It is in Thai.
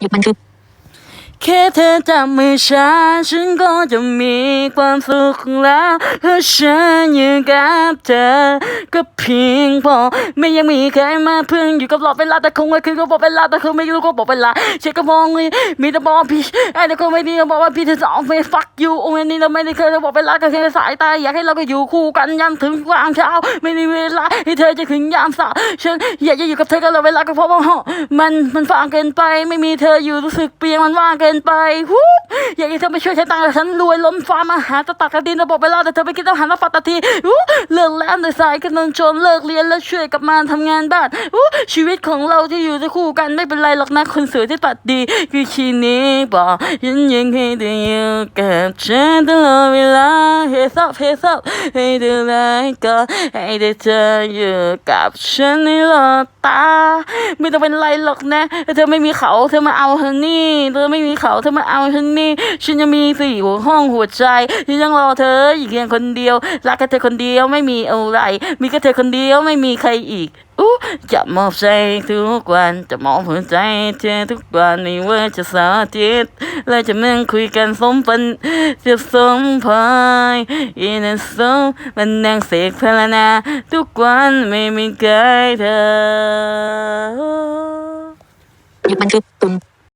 หยุดมันคือ แค่เธอจับมือฉันฉันก็จะมีความสุขแล้วเพราะฉันอยู่กับเธอ ก็เพียงพอ ไม่ยังมีใครมาเพิ่งอยู่กับหลอดเวลาแต่คงไม่คือก็บอกเวลาแต่คงไม่รู้ก็บอกเวลาเช็คก็มองเลยมีแต่บอกว่าพี่ไอ้แต่คงไม่ดีก็บอกว่าพี่เธอสองไม่ fuck you โอ้ยนี่เราไม่ได้เคยจะบอกเวลาก็แค่สายตาอยากให้เราก็อยู่คู่กันยันถึงกลางเช้า ไม่มีเวลาให้เธอจะถึงยามสายฉันอยากจะอยู่กับเธอตลอดเวลาก็เพราะว่ามันมันฟางเกินไป ไม่มีเธออยู่รู้สึกเปลี่ยนมันว่างเกินไปฮู้อยากให้เธอมาช่วยฉันตังค์ฉันรวยล้นฟ้ามาหาตะตักกระดินระบบเวลาแต่เธอไม่คิดต้องหันมาปัตตาทีฮู้เลิกแล้วในสายกันนนจนเลิกเรียนแล้วช่วยกลับมาทำงานบ้านฮู้ชีวิตของเราที่อยู่จะคู่กันไม่เป็นไรหรอกนะคนสวยที่ปัดดีคือชีนี้บอกฉันยังให้เธออยู่กับฉันตลอดเวลาเฮซับเฮซับให้เธอไลก็ให้เธออยู่กับฉันในหลอดตา ไม่ต้องเป็นไรหรอกนะ เธอไม่มีเขา เธอมาเอาเธอนี่ เธอไม่มีเขา เธอมาเอาฉันนี่ ฉันยังมีสี่หัวห้องหัวใจฉันยังรอเธออยู่เพียงคนเดียว รักแค่เธอคนเดียวไม่มีอะไร มีแค่เธอคนเดียวไม่มีใครอีก จะมอบใจทุกวันจะมอบหัวใจเธอทุกวันไม่ว่าจะสาธิตและจะนั่งคุยกันสมปันจะสมพายอินสมมันนั่งเสกพลานาทุกวันไม่มีใครเธอหยุดมันคือปุ่ม